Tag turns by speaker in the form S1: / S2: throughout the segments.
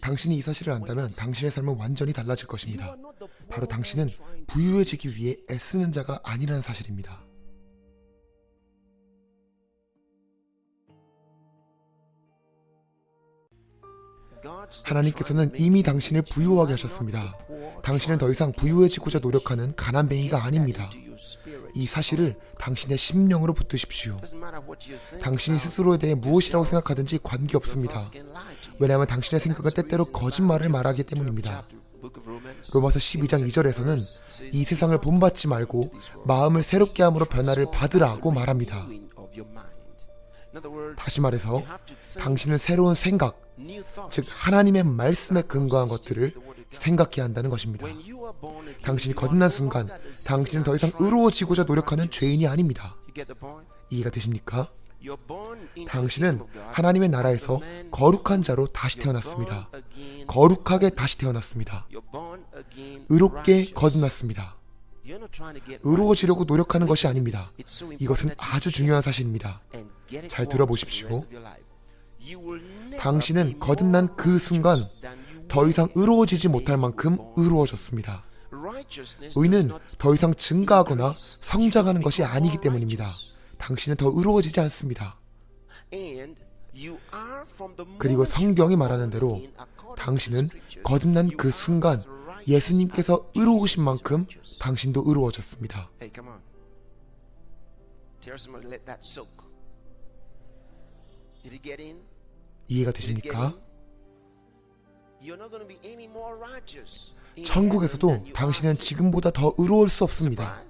S1: 당신이 이 사실을 안다면 당신의 삶은 완전히 달라질 것입니다. 바로 당신은 부유해지기 위해 애쓰는 자가 아니라는 사실입니다. 하나님께서는 이미 당신을 부유하게 하셨습니다. 당신은 더 이상 부유해지고자 노력하는 가난뱅이가 아닙니다. 이 사실을 당신의 심령으로 붙드십시오. 당신이 스스로에 대해 무엇이라고 생각하든지 관계없습니다. 왜냐하면 당신의 생각은 때때로 거짓말을 말하기 때문입니다. 로마서 12장 2절에서는 이 세상을 본받지 말고 마음을 새롭게 함으로 변화를 받으라고 말합니다. 다시 말해서 당신은 새로운 생각, 즉 하나님의 말씀에 근거한 것들을 생각해야 한다는 것입니다. 당신이 거듭난 순간 당신은 더 이상 의로워지고자 노력하는 죄인이 아닙니다. 이해가 되십니까? 당신은 하나님의 나라에서 거룩한 자로 다시 태어났습니다. 거룩하게 다시 태어났습니다. 의롭게 거듭났습니다. 의로워지려고 노력하는 것이 아닙니다. 이것은 아주 중요한 사실입니다. 잘 들어보십시오. 당신은 거듭난 그 순간 더 이상 의로워지지 못할 만큼 의로워졌습니다. 의는 더 이상 증가하거나 성장하는 것이 아니기 때문입니다. 당신은 더 의로워지지 않습니다. 그리고 성경이 말하는 대로 당신은 거듭난 그 순간 예수님께서 의로우신 만큼 당신도 의로워졌습니다.
S2: Hey, come on. Tell somebody let that soak. Did it get in?
S1: 이해가 되십니까?
S2: in? You're not going to be any more righteous. in heaven
S1: 천국에서도 당신은 지금보다 더 의로울 수. 없습니다.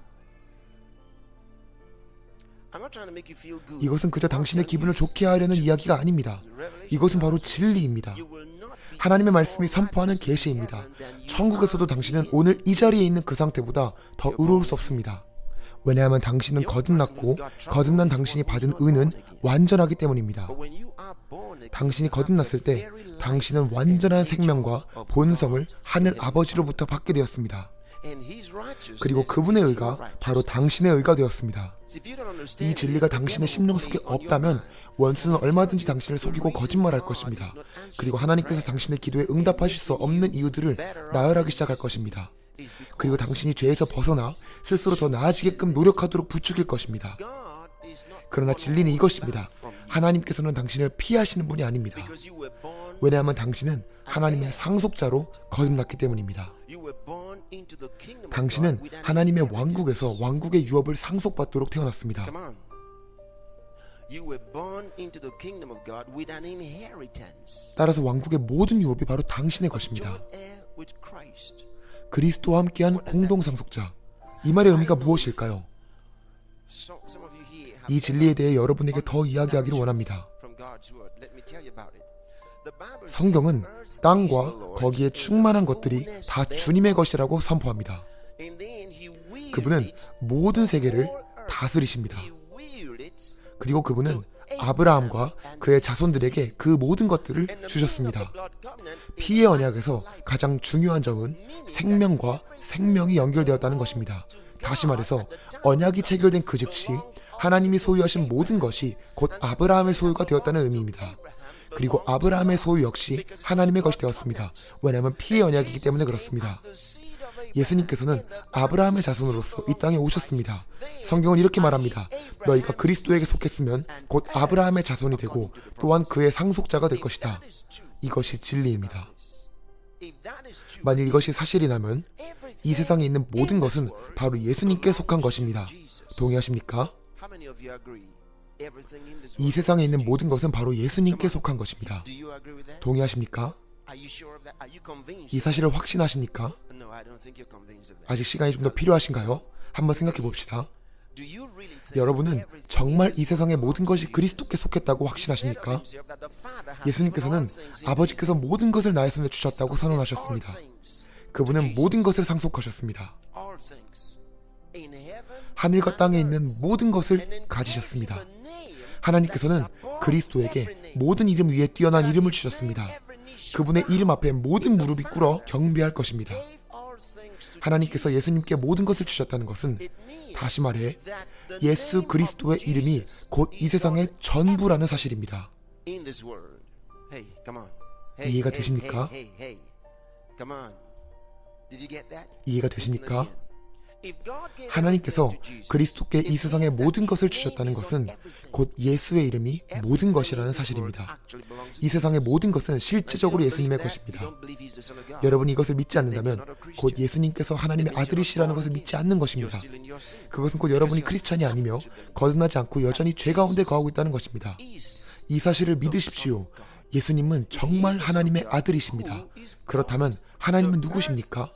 S1: 이것은 그저 당신의 기분을 좋게 하려는 이야기가 아닙니다. 이것은 바로 진리입니다. 하나님의 말씀이 선포하는 계시입니다. 천국에서도 당신은. 오늘 이 자리에 있는 그 상태보다 더 의로울 수 없습니다. 왜냐하면 당신은 거듭났고 거듭난 당신이 받은 은은 완전하기 때문입니다. 당신이 거듭났을 때 당신은 완전한 생명과 본성을. 하늘 아버지로부터 받게 되었습니다. 그리고 그분의 의가 바로. 당신의 의가 되었습니다. 이 진리가 당신의 심령 속에 없다면. 원수는 얼마든지 당신을 속이고 거짓말할 것입니다. 그리고 하나님께서 당신의 기도에 응답하실 수 없는 이유들을 나열하기 시작할 것입니다. 그리고 당신이 죄에서 벗어나 스스로 더 나아지게끔 노력하도록 부추길 것입니다. 그러나 진리는 이것입니다. 하나님께서는 당신을 피하시는 분이 아닙니다. 왜냐하면 당신은 하나님의 상속자로 거듭났기 때문입니다. 당신은 하나님의. 왕국에서 왕국의 유업을 상속받도록 태어났습니다. 따라서 왕국의 모든 유업이 바로 당신의 것입니다. 그리스도와 함께한 공동 상속자. 이 말의 의미가 무엇일까요? 이 진리에 대해 여러분에게 더 이야기하기를 원합니다. 성경은 땅과 거기에 충만한 것들이 다. 주님의 것이라고 선포합니다. 그분은 모든 세계를. 다스리십니다. 그리고 그분은 아브라함과 그의 자손들에게 그 모든 것들을 주셨습니다. 피의 언약에서 가장 중요한 점은 생명과 생명이 연결되었다는 것입니다. 다시 말해서 언약이 체결된 그 즉시 하나님이 소유하신 모든 것이 곧 아브라함의 소유가 되었다는 의미입니다. 그리고 아브라함의 소유 역시 하나님의 것이 되었습니다. 왜냐하면 피의 언약이기 때문에 그렇습니다. 예수님께서는 아브라함의 자손으로서 이 땅에 오셨습니다. 성경은 이렇게 말합니다. 너희가 그리스도에게 속했으면 곧 아브라함의 자손이 되고 또한 그의 상속자가 될 것이다. 이것이 진리입니다. 만일 이것이 사실이라면 이 세상에 있는 모든 것은 바로 예수님께 속한 것입니다. 동의하십니까? 이. 세상에 있는 모든 것은 바로 예수님께 속한 것입니다. 동의하십니까? 이 사실을 확신하십니까? 아직 시간이 좀 더 필요하신가요? 한번 생각해 봅시다. 여러분은 정말 이 세상의 모든 것이 그리스도께 속했다고 확신하십니까? 예수님께서는 아버지께서 모든 것을 나의 손에 주셨다고. 선언하셨습니다. 그분은 모든 것을 상속하셨습니다. 하늘과 땅에. 있는 모든 것을 가지셨습니다. 하나님께서는 그리스도에게. 모든 이름 위에 뛰어난 이름을 주셨습니다. 그분의. 이름 앞에 모든 무릎이 꿇어 경배할 것입니다. 하나님께서. 예수님께 모든 것을 주셨다는 것은 다시 말해 예수 그리스도의 이름이 곧 이 세상의 전부라는 사실입니다. 이해가 되십니까? 이해가 되십니까? 하나님께서 그리스도께 이
S2: that
S1: 모든 것을 주셨다는 것은. 곧 예수의 이름이 모든 것이라는 사실입니다. 이 세상의. 모든 것은 실제적으로 예수님의 것입니다. 여러분이 이것을 믿지 않는다면 곧 예수님께서 하나님의 아들이시라는 것을 믿지 않는 것입니다. 그것은 곧 여러분이 크리스찬이 아니며 거듭나지 않고 여전히 죄 가운데 거하고 있다는 것입니다. 이 사실을 믿으십시오. 예수님은 정말 하나님의 아들이십니다. 그렇다면 하나님은 누구십니까?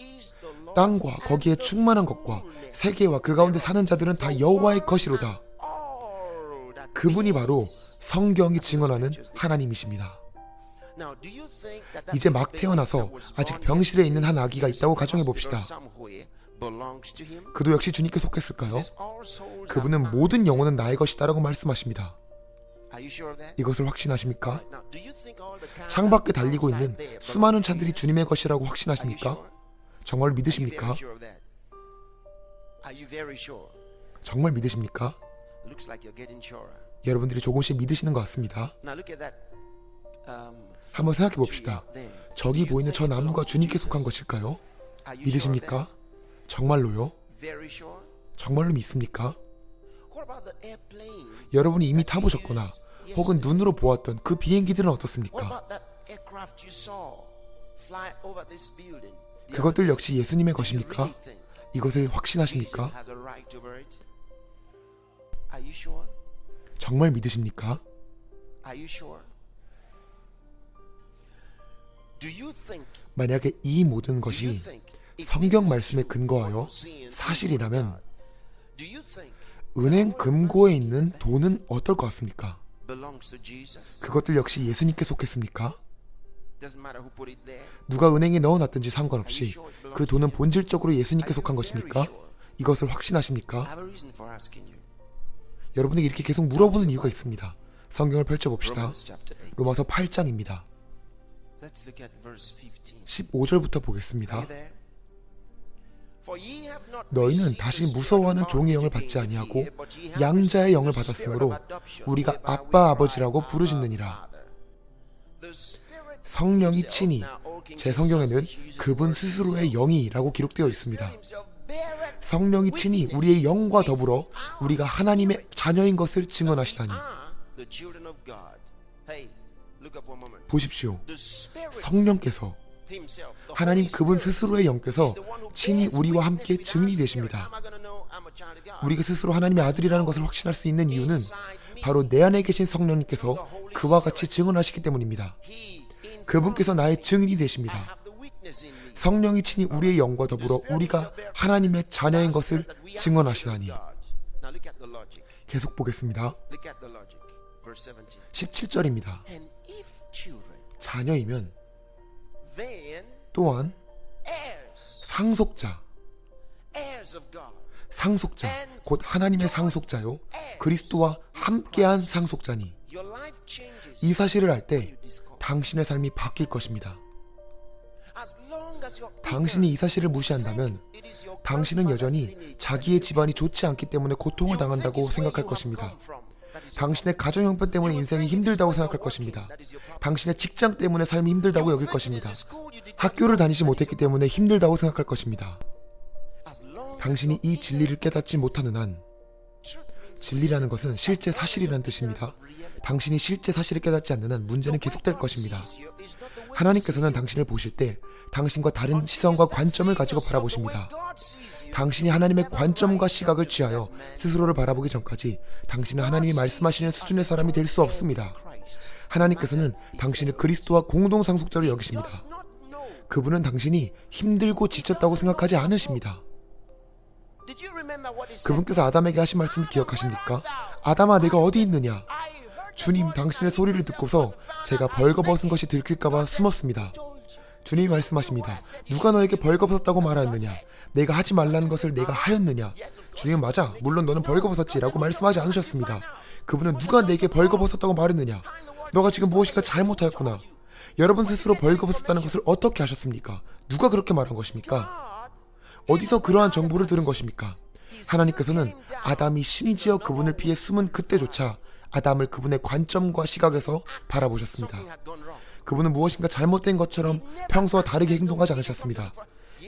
S1: 땅과 거기에 충만한 것과 세계와 그 가운데 사는 자들은 다 여호와의 것이로다. 그분이 바로 성경이 증언하는 하나님이십니다. 이제 막 태어나서 아직 병실에 있는 한 아기가 있다고 가정해 봅시다. 그도 역시 주님께 속했을까요? 그분은. 모든 영혼은 나의 것이다라고 말씀하십니다. 이것을 확신하십니까? 창밖에 달리고 있는 수많은 차들이? 주님의 것이라고 확신하십니까? 정말 믿으십니까? 정말 믿으십니까? 여러분들이 조금씩 믿으시는 것 같습니다.
S2: Um,
S1: 한번 생각해 봅시다. 저기 보이는 저 나무가 주님께? 속한 것일까요? 믿으십니까? 정말로요? 정말로 믿습니까? 여러분이 이미 타보셨거나 혹은 눈으로 보았던 그 비행기들은 어떻습니까? 그것들 역시 예수님의 것입니까? 이것을 확신하십니까? 정말 믿으십니까? 만약에 이 모든 것이 성경 말씀에 근거하여 사실이라면 은행 금고에 있는 돈은 어떨 것 같습니까? 그것들 역시 예수님께 속했습니까? 누가 은행에 넣어놨든지 상관없이 그 돈은 본질적으로 예수님께 속한 것입니까? 이것을 확신하십니까? 여러분에게 이렇게 계속 물어보는 이유가 있습니다. 성경을 펼쳐봅시다.
S2: Romans chapter 8.
S1: 로마서 8장입니다.
S2: Let's look at verse 15.
S1: 15절부터
S2: Are
S1: 보겠습니다. 너희는 다시 무서워하는 종의 영을 받지 아니하고 양자의 영을 받았으므로 우리가 아빠 아버지라고 부르짖느니라. 성령이 친히 제 성경에는 그분 스스로의. 영이라고 기록되어 있습니다. 성령이 친히 우리의 영과 더불어 우리가 하나님의 자녀인 것을 증언하시다니. 보십시오. 성령께서 하나님 그분 스스로의 영께서 친히 우리와 함께 증인이. 되십니다. 우리가 스스로 하나님의 아들이라는 것을 확신할 수 있는 이유는 바로 내 안에 계신 성령님께서 그와 같이 증언하시기 때문입니다. 그분께서 나의. 증인이 되십니다. 성령이 친히 우리의 영과 더불어 우리가 하나님의 자녀인 것을 증언하시다니. 계속 보겠습니다.
S2: Look at the logic. Verse 17.
S1: 17절입니다.
S2: And if children,
S1: 자녀이면 또한 상속자. 상속자, 곧 하나님의 상속자요. 그리스도와 함께한 상속자니. 이 사실을 알 때. 당신의 삶이 바뀔 것입니다. 당신이 이 사실을 무시한다면 당신은 여전히 자기의 집안이 좋지 않기 때문에 고통을 당한다고 생각할 것입니다. 당신의. 가정 형편 때문에 인생이 힘들다고 생각할. 것입니다. 당신의 직장 때문에 삶이 힘들다고 여길 것입니다. 학교를. 다니지 못했기 때문에 힘들다고 생각할 것입니다. 당신이 이 진리를 깨닫지 못하는 한 진리라는 것은 실제 사실이라는 뜻입니다. 당신이 실제 사실을 깨닫지 않는 한 문제는 계속될 것입니다. 하나님께서는 당신을 보실 때 당신과 다른 시선과 관점을 가지고 바라보십니다. 당신이 하나님의 관점과 시각을 취하여 스스로를 바라보기 전까지 당신은 하나님이 말씀하시는 수준의 사람이 될 수 없습니다. 하나님께서는 당신을 그리스도와 공동 상속자로 여기십니다. 그분은 당신이 힘들고 지쳤다고 생각하지 않으십니다. 그분께서 아담에게 하신 말씀을 기억하십니까? 아담아 내가 어디 있느냐? 주님 당신의 소리를 듣고서 제가 벌거벗은 것이 들킬까봐 숨었습니다. 주님이 말씀하십니다. 누가 너에게 벌거벗었다고 말하였느냐? 내가 하지 말라는 것을 내가 하였느냐? 주님 맞아. 물론 너는 벌거벗었지라고 말씀하지 않으셨습니다. 그분은 누가 내게 벌거벗었다고 말했느냐? 너가 지금 무엇인가 잘못하였구나. 여러분 스스로 벌거벗었다는 것을 어떻게 하셨습니까? 누가 그렇게 말한 것입니까? 어디서 그러한 정보를 들은 것입니까? 하나님께서는 아담이 심지어 그분을 피해 숨은 그때조차 아담을 그분의 관점과 시각에서 바라보셨습니다. 그분은 무엇인가 잘못된 것처럼 평소와 다르게 행동하지 않으셨습니다.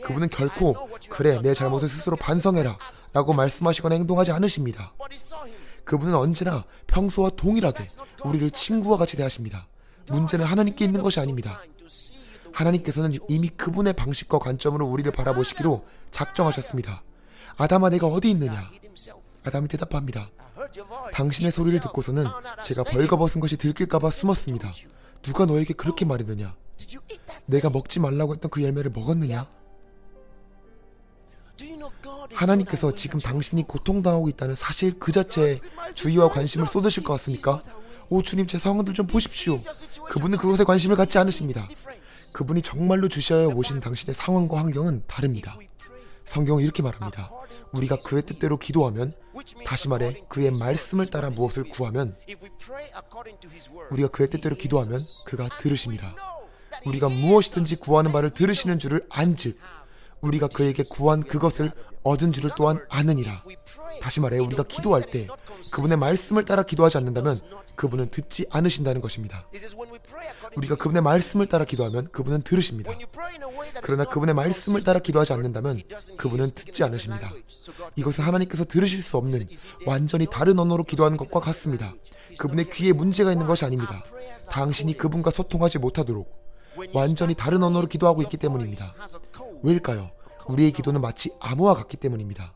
S1: 그분은 결코 그래 내 잘못을 스스로 반성해라 라고 말씀하시거나 행동하지 않으십니다. 그분은 언제나 평소와 동일하게 우리를 친구와 같이 대하십니다. 문제는 하나님께 있는 것이 아닙니다. 하나님께서는 이미 그분의 방식과 관점으로 우리를 바라보시기로 작정하셨습니다. 아담아 내가 어디 있느냐? 아담이 대답합니다. 당신의 소리를 듣고서는 제가 벌거벗은 것이 들킬까봐 숨었습니다. 누가 너에게 그렇게 말했느냐? 내가 먹지 말라고 했던 그 열매를 먹었느냐? 하나님께서 지금 당신이 고통당하고 있다는 사실 그 자체에 주의와 관심을 쏟으실 것 같습니까? 오 주님 제 상황들 좀 보십시오. 그분은 그것에 관심을 갖지 않으십니다. 그분이 정말로 주셔야 모신 당신의 상황과 환경은 다릅니다. 성경은 이렇게 말합니다. 우리가 그의 뜻대로 기도하면 다시 말해 그의 말씀을 따라 무엇을 구하면 우리가 그의 뜻대로 기도하면 그가 들으심이라. 우리가 무엇이든지 구하는 바를 들으시는 줄을 안즉 우리가 그에게 구한 그것을 얻은 줄을 또한 아느니라. 다시 말해 우리가 기도할 때 그분의 말씀을 따라 기도하지 않는다면 그분은 듣지 않으신다는 것입니다. 우리가 그분의 말씀을 따라 기도하면 그분은 들으십니다. 그러나 그분의 말씀을 따라 기도하지 않는다면 그분은 듣지 않으십니다. 이것은 하나님께서 들으실 수 없는 완전히 다른 언어로 기도하는 것과 같습니다. 그분의 귀에 문제가 있는 것이 아닙니다. 당신이 그분과 소통하지 못하도록 완전히 다른 언어로 기도하고 있기 때문입니다. 왜일까요? 우리의 기도는 마치 암호와 같기 때문입니다.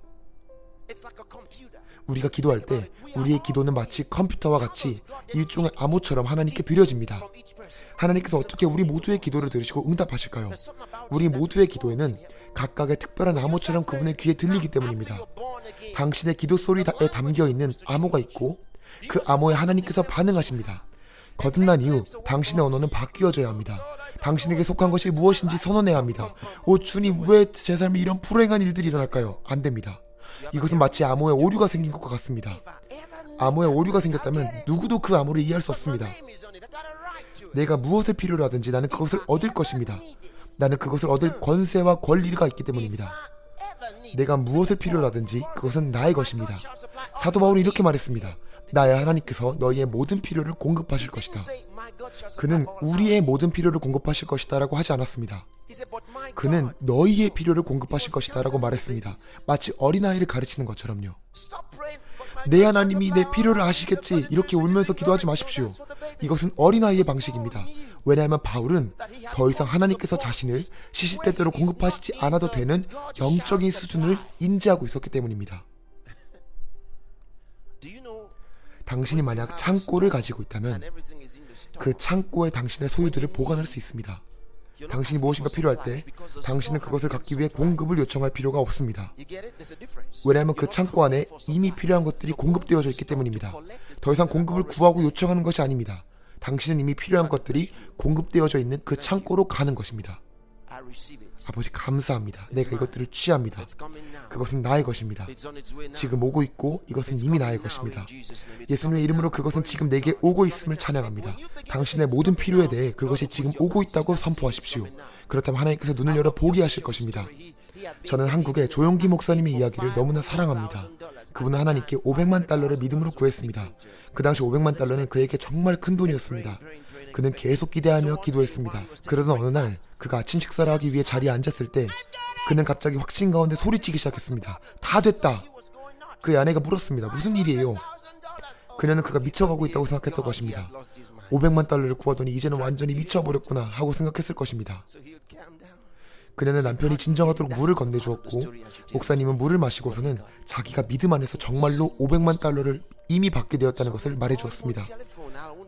S1: 우리가 기도할 때 우리의 기도는 마치 컴퓨터와 같이 일종의 암호처럼 하나님께 드려집니다. 하나님께서 어떻게 우리 모두의 기도를 들으시고 응답하실까요? 우리 모두의 기도에는 각각의 특별한 암호처럼 그분의 귀에 들리기 때문입니다. 당신의 기도 소리에 담겨 있는 암호가 있고 그 암호에 하나님께서 반응하십니다. 거듭난 이후 당신의 언어는 바뀌어져야 합니다. 당신에게 속한 것이 무엇인지 선언해야 합니다. 오 주님 왜 제 삶에 이런 불행한 일들이 일어날까요? 안 됩니다. 이것은 마치 암호에 오류가 생긴 것과 같습니다. 암호에 오류가 생겼다면 누구도 그 암호를 이해할 수 없습니다. 내가 무엇을 필요로 하든지 나는 그것을 얻을 것입니다. 나는 그것을 얻을 권세와 권리가 있기 때문입니다. 내가 무엇을 필요로 하든지 그것은 나의 것입니다. 사도 바울은 이렇게 말했습니다. 나의 하나님께서 너희의 모든 필요를 공급하실 것이다. 그는 우리의 모든 필요를 공급하실 것이다 라고 하지 않았습니다. 그는 너희의 필요를 공급하실 것이다 라고 말했습니다. 마치 어린아이를 가르치는 것처럼요. 내 하나님이 내 필요를 아시겠지 이렇게 울면서 기도하지 마십시오. 이것은 어린아이의 방식입니다. 왜냐하면 바울은 더 이상 하나님께서 자신을 시시때때로 공급하시지 않아도 되는 영적인 수준을 인지하고 있었기 때문입니다. 당신이 만약 창고를 가지고 있다면 그 창고에 당신의 소유들을 보관할 수 있습니다. 당신이 무엇인가 필요할 때 당신은 그것을 갖기 위해 공급을 요청할 필요가 없습니다. 왜냐하면 그 창고 안에 이미 필요한 것들이 공급되어져 있기 때문입니다. 더 이상 공급을 구하고 요청하는 것이 아닙니다. 당신은 이미 필요한 것들이 공급되어져 있는 그 창고로 가는 것입니다. 아버지 감사합니다. 내가 이것들을 취합니다. 그것은 나의 것입니다. 지금 오고 있고 이것은 이미 나의 것입니다. 예수님의 이름으로 그것은 지금 내게 오고 있음을 찬양합니다. 당신의 모든 필요에 대해 그것이 지금 오고 있다고 선포하십시오. 그렇다면 하나님께서 눈을 열어 보게 하실 것입니다. 저는 한국의 조용기 목사님의 이야기를 너무나 사랑합니다. 그분은 하나님께 500만 달러를 믿음으로 구했습니다. 그 당시 500만 달러는 그에게 정말 큰 돈이었습니다. 그는 계속 기대하며 기도했습니다. 그러던 어느 날 그가 아침 식사를 하기 위해 자리에 앉았을 때 그는 갑자기 확신 가운데 소리치기 시작했습니다. 다 됐다. 그의 아내가 물었습니다. 무슨 일이에요? 그녀는 그가 미쳐가고 있다고 생각했던 것입니다. 500만 달러를 구하더니 이제는 완전히 미쳐버렸구나 하고 생각했을 것입니다. 그녀는 남편이 진정하도록 물을 건네주었고 목사님은 물을 마시고서는 자기가 믿음 안에서 정말로 500만 달러를 이미 받게 되었다는 것을 말해 주었습니다.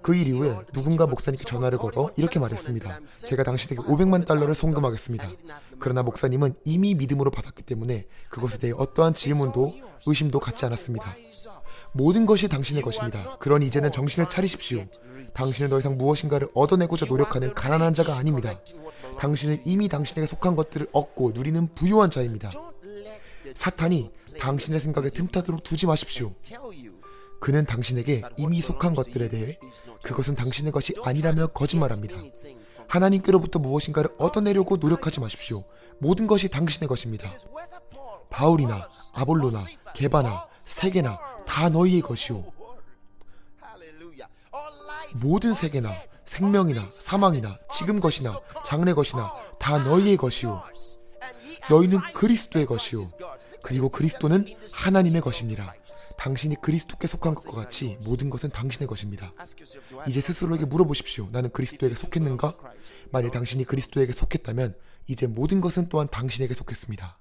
S1: 그 일 이후에 누군가 목사님께 전화를 걸어 이렇게 말했습니다. 제가 당신에게 500만 달러를 송금하겠습니다. 그러나 목사님은 이미 믿음으로 받았기 때문에 그것에 대해 어떠한 질문도 의심도 갖지 않았습니다. 모든 것이 당신의 것입니다. 그러니 이제는 정신을 차리십시오. 당신은 더 이상 무엇인가를 얻어내고자 노력하는 가난한 자가 아닙니다. 당신은 이미 당신에게 속한 것들을 얻고 누리는 부유한 자입니다. 사탄이 당신의 생각에 틈타도록 두지 마십시오. 그는 당신에게 이미 속한 것들에 대해 그것은 당신의 것이 아니라며 거짓말합니다. 하나님께로부터 무엇인가를 얻어내려고 노력하지 마십시오. 모든 것이 당신의 것입니다. 바울이나 아볼로나 게바나 세계나 다 너희의 것이오. 모든 세계나 생명이나 사망이나 지금 것이나 장래 것이나 다 너희의 것이요 너희는 그리스도의 것이요 그리고 그리스도는 하나님의 것이니라 당신이 그리스도께 속한 것과 같이 모든 것은 당신의 것입니다. 이제 스스로에게 물어보십시오. 나는 그리스도에게 속했는가? 만일 당신이 그리스도에게 속했다면 이제 모든 것은 또한 당신에게 속했습니다